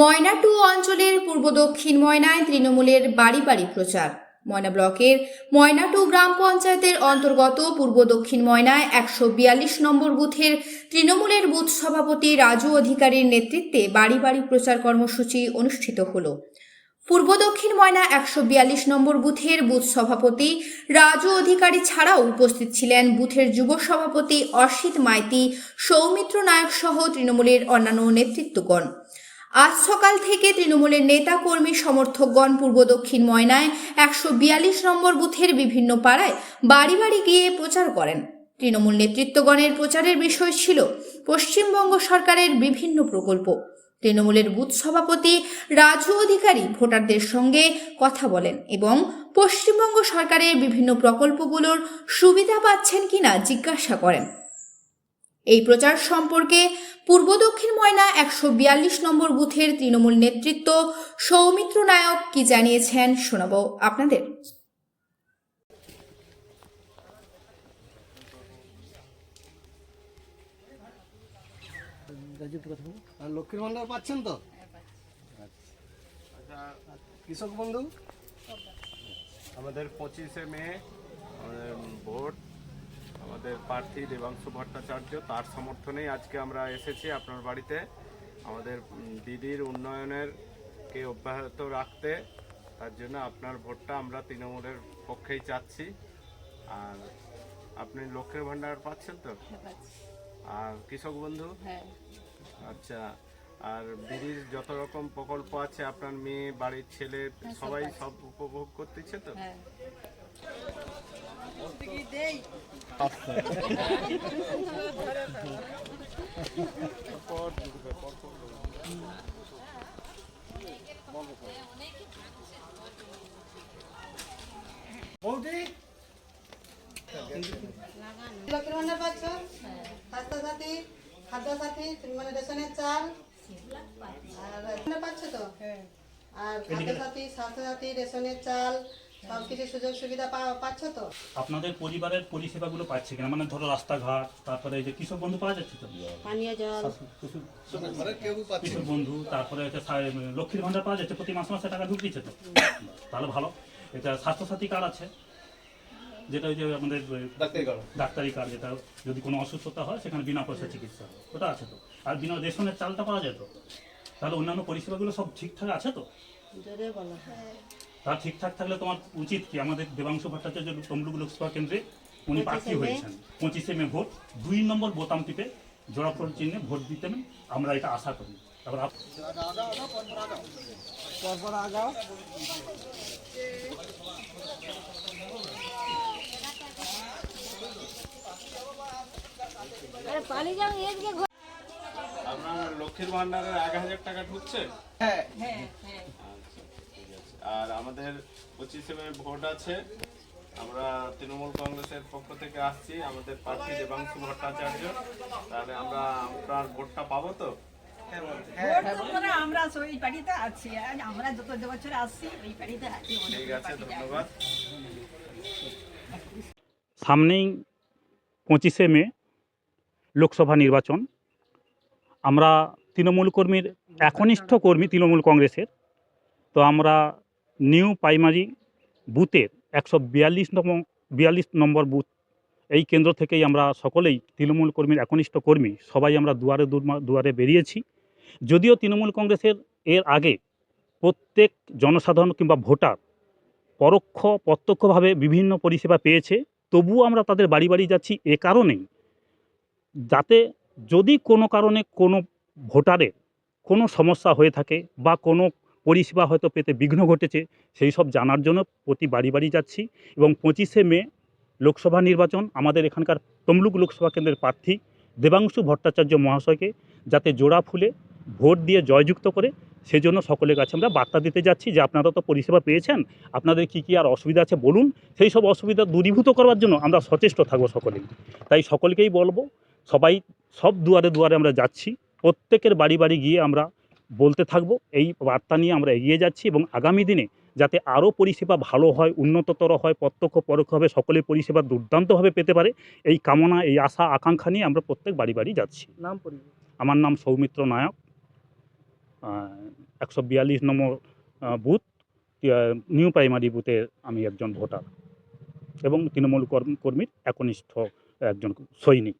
ময়না two অঞ্চলের পূর্ব দক্ষিণ ময়নায় তৃণমূলের বাড়ি বাড়ি প্রচার। ময়না ব্লকের ময়না টু গ্রাম পঞ্চায়েতের অন্তর্গত পূর্ব দক্ষিণ ময়নায় একশো বিয়াল্লিশ নম্বর বুথের তৃণমূলের বুথ সভাপতি রাজু অধিকারীর নেতৃত্বে বাড়ি বাড়ি প্রচার কর্মসূচি অনুষ্ঠিত হলো। পূর্ব দক্ষিণ ময়না একশো বিয়াল্লিশ নম্বর বুথের বুথ সভাপতি রাজু অধিকারী ছাড়াও উপস্থিত ছিলেন বুথের যুব সভাপতি অসিত মাইতি, সৌমিত্র নায়ক সহ তৃণমূলের অন্যান্য নেতৃত্বগণ। আজ সকাল থেকে তৃণমূলের নেতা কর্মী সমর্থকগণ পূর্ব দক্ষিণ ময়নায় একশো বিয়াল্লিশ নম্বর বুথের বিভিন্ন পাড়ায় বাড়ি বাড়ি গিয়ে প্রচার করেন। তৃণমূল নেতৃত্বগণের প্রচারের বিষয় ছিল পশ্চিমবঙ্গ সরকারের বিভিন্ন প্রকল্প। তৃণমূলের বুথ সভাপতি, রাজু অধিকারী ভোটারদের সঙ্গে কথা বলেন এবং পশ্চিমবঙ্গ সরকারের বিভিন্ন প্রকল্পগুলোর সুবিধা পাচ্ছেন কিনা জিজ্ঞাসা করেন। এই প্রচার সম্পর্কে পূর্ব দক্ষিণ ময়না একশো বিয়াল্লিশ নম্বর বুথের তৃণমূল নেতৃত্ব সৌমিত্র নায়ক কি জানিয়েছেন শোনাবো আপনাদের। লক্ষ্মীর ভান্ডার পাচ্ছেন তো? আচ্ছা কৃষক বন্ধু? আমাদের পঁচিশে মে আমাদের ভোট। আমাদের প্রার্থী দেবাংশু ভট্টাচার্য তার সমর্থনেই আজকে আমরা এসেছি আপনার বাড়িতে। আমাদের দিদির উন্নয়নের কে অব্যাহত রাখতে তার জন্য আপনার ভোটটা আমরা তৃণমূলের পক্ষেই চাচ্ছি। আর আপনি লক্ষ্মীর ভাণ্ডার পাচ্ছেন তো? আর কৃষক বন্ধু? আচ্ছা আর দিদির যত রকম প্রকল্প আছে আপনার মেয়ে বাড়ির ছেলে সবাই সব উপভোগ করতেছে তো? বৌদি। লক্ষ্মীর ভান্ডার পাচ্ছ স্বাস্থ্যসাথী খাদ্যসাথী মানে রেশনের চাল পাচ্ছ তো আর খাদ্যসাথী স্বাস্থ্যসাথী রেশনের চাল সব কিছু সুযোগ সুবিধা পাচ্ছ তো? আপনাদের পরিবারের পরিষেবাগুলো পাচ্ছে কিনা? মানে ধরো রাস্তাঘাট তারপরে এই যে কৃষক বন্ধু পাওয়া যাচ্ছে তো? পানীয় জল। কৃষক- বন্ধু তারপরে হচ্ছে লক্ষ্মীর ভান্ডার পাওয়া যাচ্ছে প্রতি মাসে মাসে টাকা ঢুকছে তো? তাহলে ভালো। এটা স্বাস্থ্যসাথী কার্ড আছে। যেটা ওই যে আমাদের ডাক্তারি কার্ড। যেটা যদি কোনো অসুস্থতা হয় সেখানে বিনা পয়সা চিকিৎসা। ওটা আছে তো? আর বিনা রেশনের চালটা পাওয়া যায় তো? তাহলে অন্যান্য পরিষেবাগুলো সব ঠিকঠাক আছে তো? বলো। তা ঠিকঠাক থাকলে তোমার উচিত কি? আমাদের দেবাংশু ভট্টাচার্য তমলুক লোকসভা কেন্দ্রে উনি প্রার্থী হয়েছেন। পঁচিশে মে ভোট। দুই নম্বর বোতাম টিপে জোড়াফল চিহ্নে ভোট দিতেন আমরা এটা আশা করি। তারপর আপ- আপনার লক্ষ্মীর ভান্ডারের এক হাজার টাকা ঢুকছে? হ্যাঁ। ঠিক আছে। আর আমাদের পঁচিশে মে ভোট আছে। আমরা তৃণমূল কংগ্রেসের পক্ষ থেকে আসছি আমাদের প্রার্থী দেবাংশু ভট্টাচার্য। তাহলে আমরা আপনার ভোটটা পাবো তো? ভোট আমরা ওই বাড়িতে আছি। আমরা যত বছর আসছি ওই বাড়িতে আছি ঠিক আছে। ধন্যবাদ। সামনেই পঁচিশে মে লোকসভা নির্বাচন। আমরা তৃণমূল কর্মীর একনিষ্ঠ কর্মী তৃণমূল কংগ্রেসের। তো আমরা নিউ প্রাইমারি বুথের একশো বিয়াল্লিশ নম্বর বিয়াল্লিশ নম্বর বুথ। এই কেন্দ্র থেকেই আমরা সকলেই তৃণমূল কর্মীর একনিষ্ঠ কর্মী, সবাই আমরা দুয়ারে দুয়ারে বেরিয়েছি। যদিও তৃণমূল কংগ্রেসের এর আগে প্রত্যেক জনসাধারণ কিংবা ভোটার পরোক্ষ প্রত্যক্ষভাবে বিভিন্ন পরিষেবা পেয়েছে, তবুও আমরা তাদের বাড়ি বাড়ি যাচ্ছি এ কারণেই। যাতে যদি কোনো কারণে কোনো ভোটারের কোনো সমস্যা হয়ে থাকে বা কোনো পরিষেবা হয়তো পেতে বিঘ্ন ঘটেছে, সেই সব জানার জন্য প্রতি বাড়ি বাড়ি যাচ্ছি। এবং পঁচিশে মে লোকসভা নির্বাচন, আমাদের এখানকার তমলুক লোকসভা কেন্দ্রের প্রার্থী দেবাংশু ভট্টাচার্য মহাশয়কে যাতে জোড়া ফুলে ভোট দিয়ে জয়যুক্ত করে, সেজন্য সকলের কাছে আমরা বার্তা দিতে যাচ্ছি যে আপনারা তো পরিষেবা পেয়েছেন, আপনাদের কী কী আর অসুবিধা আছে বলুন, সেই সব অসুবিধা দূরীভূত করবার জন্য আমরা সচেষ্ট থাকব সকলেই। তাই সকলকেই বলব, সবাই সব দুয়ারে দুয়ারে আমরা যাচ্ছি, প্রত্যেকের বাড়ি বাড়ি গিয়ে আমরা বলতে থাকব এই বার্তা নিয়ে আমরা এগিয়ে যাচ্ছি এবং আগামী দিনে যাতে আরও পরিষেবা ভালো হয় উন্নততর হয় প্রত্যক্ষ পরোক্ষভাবে সকলের পরিষেবা দুর্দান্তভাবে পেতে পারে এই কামনা এই আশা আকাঙ্ক্ষা নিয়ে আমরা প্রত্যেক বাড়ি বাড়ি যাচ্ছি। নাম আমার নাম সৌমিত্র নায়ক। একশো বিয়াল্লিশ নম্বর বুথ নিউ প্রাইমারি বুথের আমি একজন ভোটার এবং তৃণমূল কর্ম- কর্মীর একনিষ্ঠ একজন সৈনিক।